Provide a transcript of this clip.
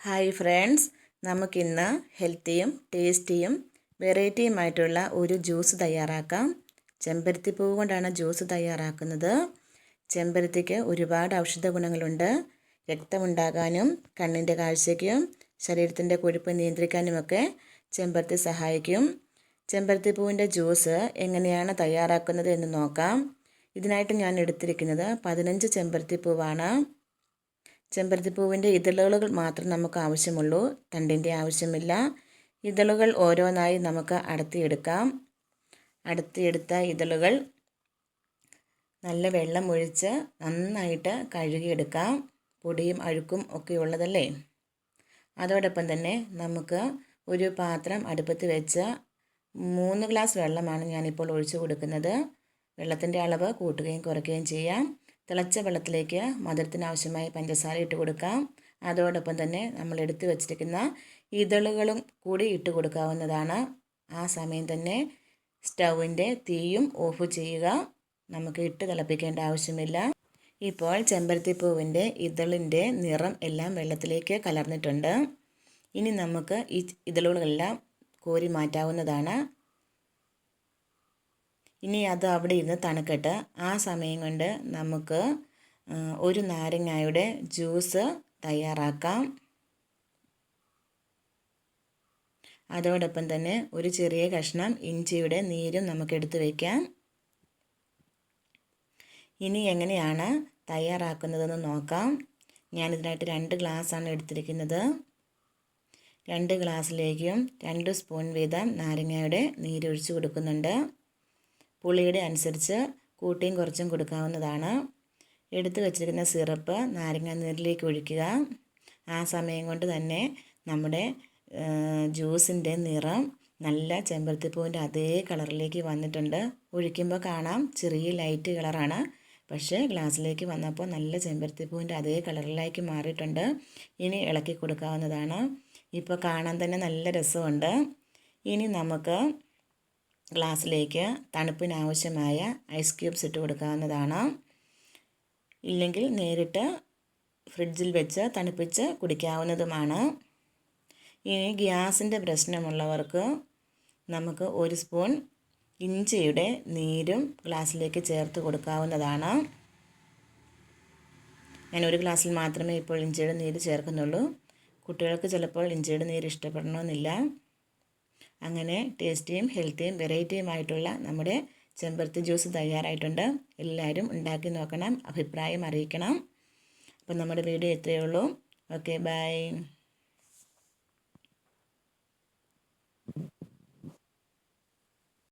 Hi friends നമുക്കിന്ന് ഹെൽത്തിയും ടേസ്റ്റിയും വെറൈറ്റിയുമായിട്ടുള്ള ഒരു juice തയ്യാറാക്കാം. ചെമ്പരത്തി പൂവ് കൊണ്ടാണ് ജ്യൂസ് തയ്യാറാക്കുന്നത്. ചെമ്പരത്തിക്ക് ഒരുപാട് ഔഷധ ഗുണങ്ങളുണ്ട്. രക്തമുണ്ടാകാനും കണ്ണിന്റെ കാഴ്ചയ്ക്കും ശരീരത്തിന്റെ കൊഴുപ്പ് നിയന്ത്രിക്കാനുമൊക്കെ ചെമ്പരത്തി സഹായിക്കും. ചെമ്പരത്തി പൂവിന്റെ ജ്യൂസ് എങ്ങനെയാണ് തയ്യാറാക്കുന്നത് എന്ന് നോക്കാം. ഇതിനായിട്ട് ഞാൻ എടുത്തിരിക്കുന്നത് പതിനഞ്ച് ചെമ്പരത്തി പൂവാണ്. ചെമ്പരത്തിപ്പൂവിന്റെ ഇതളുകൾ മാത്രം നമുക്ക് ആവശ്യമുള്ളൂ. തണ്ടിന്റെ ആവശ്യമില്ല. ഇതളുകൾ ഓരോന്നായി നമുക്ക് അടുത്തിയെടുക്കാം. അടുത്തിയെടുത്ത ഇതളുകൾ നല്ല വെള്ളം ഒഴിച്ച് നന്നായിട്ട് കഴുകിയെടുക്കാം. പൊടിയും അഴുക്കും ഒക്കെ ഉള്ളതല്ലേ? അതോടൊപ്പം തന്നെ നമുക്ക് ഒരു പാത്രം അടുപ്പത്ത് വെച്ച് മൂന്ന് ഗ്ലാസ് വെള്ളമാണ് ഞാനിപ്പോൾ ഒഴിച്ചു കൊടുക്കുന്നത്. വെള്ളത്തിന്റെ അളവ് കൂട്ടുകയും കുറയ്ക്കുകയും ചെയ്യാം. തിളച്ച വെള്ളത്തിലേക്ക് മധുരത്തിന് ആവശ്യമായ പഞ്ചസാര ഇട്ട് കൊടുക്കാം. അതോടൊപ്പം തന്നെ നമ്മൾ എടുത്തു വച്ചിരിക്കുന്ന ഇതളുകളും കൂടി ഇട്ട് കൊടുക്കാവുന്നതാണ്. ആ സമയം തന്നെ സ്റ്റൗവിന്റെ തീയും ഓഫ് ചെയ്യുക. നമുക്ക് ഇട്ട് തിളപ്പിക്കേണ്ട ആവശ്യമില്ല. ഇപ്പോൾ ചെമ്പരത്തിപ്പൂവിന്റെ ഇതളിന്റെ നിറം എല്ലാം വെള്ളത്തിലേക്ക് കലർന്നിട്ടുണ്ട്. ഇനി നമുക്ക് ഈ ഇതളുകളെല്ലാം കോരി മാറ്റാവുന്നതാണ്. ഇനി അത് അവിടെ ഇരുന്ന് തണുക്കട്ടെ. ആ സമയം കൊണ്ട് നമുക്ക് ഒരു നാരങ്ങയുടെ ജ്യൂസ് തയ്യാറാക്കാം. അതോടൊപ്പം തന്നെ ഒരു ചെറിയ കഷ്ണം ഇഞ്ചിയുടെ നീരും നമുക്ക് എടുത്തു വയ്ക്കാം ഇനി എങ്ങനെയാണ് തയ്യാറാക്കുന്നതെന്ന് നോക്കാം. ഞാനിതിനായിട്ട് രണ്ട് ഗ്ലാസ്സാണ് എടുത്തിരിക്കുന്നത്. രണ്ട് ഗ്ലാസ്സിലേക്കും രണ്ട് സ്പൂൺ വീതം നാരങ്ങയുടെ നീരൊഴിച്ച് കൊടുക്കുന്നുണ്ട്. പുളിയുടെ അനുസരിച്ച് കൂട്ടിയും കുറച്ചും കൊടുക്കാവുന്നതാണ്. എടുത്തു വച്ചിരിക്കുന്ന സിറപ്പ് നാരങ്ങ നീരിലേക്ക് ഒഴിക്കുക. ആ സമയം കൊണ്ട് തന്നെ നമ്മുടെ ജ്യൂസിന്റെ നിറം നല്ല ചെമ്പരത്തിപ്പൂവിന്റെ അതേ കളറിലേക്ക് വന്നിട്ടുണ്ട്. ഒഴിക്കുമ്പോൾ കാണാം ചെറിയ ലൈറ്റ് കളറാണ്. പക്ഷേ ഗ്ലാസ്സിലേക്ക് വന്നപ്പോൾ നല്ല ചെമ്പരത്തിപ്പൂവിന്റെ അതേ കളറിലേക്ക് മാറിയിട്ടുണ്ട്. ഇനി ഇളക്കി കൊടുക്കാവുന്നതാണ്. ഇപ്പോൾ കാണാൻ തന്നെ നല്ല രസമുണ്ട്. ഇനി നമുക്ക് ഗ്ലാസ്സിലേക്ക് തണുപ്പിനാവശ്യമായ ഐസ് ക്യൂബ്സ് ഇട്ട് കൊടുക്കാവുന്നതാണ്. ഇല്ലെങ്കിൽ നേരിട്ട് ഫ്രിഡ്ജിൽ വെച്ച് തണുപ്പിച്ച് കുടിക്കാവുന്നതുമാണ്. ഇനി ഗ്യാസിന്റെ പ്രശ്നമുള്ളവർക്ക് നമുക്ക് ഒരു സ്പൂൺ ഇഞ്ചിയുടെ നീരും ഗ്ലാസ്സിലേക്ക് ചേർത്ത് കൊടുക്കാവുന്നതാണ്. ഞാൻ ഒരു ഗ്ലാസ്സിൽ മാത്രമേ ഇപ്പോൾ ഇഞ്ചിയുടെ നീര് ചേർക്കുന്നുള്ളൂ. കുട്ടികൾക്ക് ചിലപ്പോൾ ഇഞ്ചിയുടെ നീര് ഇഷ്ടപ്പെടണമെന്നില്ല. അങ്ങനെ ടേസ്റ്റിയും ഹെൽത്തിയും വെറൈറ്റിയുമായിട്ടുള്ള നമ്മുടെ ചെമ്പരത്തി ജ്യൂസ് തയ്യാറായിട്ടുണ്ട്. എല്ലാവരും ഉണ്ടാക്കി നോക്കണം അഭിപ്രായം അറിയിക്കണം. അപ്പം നമ്മുടെ വീഡിയോ ഇത്രയേ ഉള്ളൂ. Okay bye.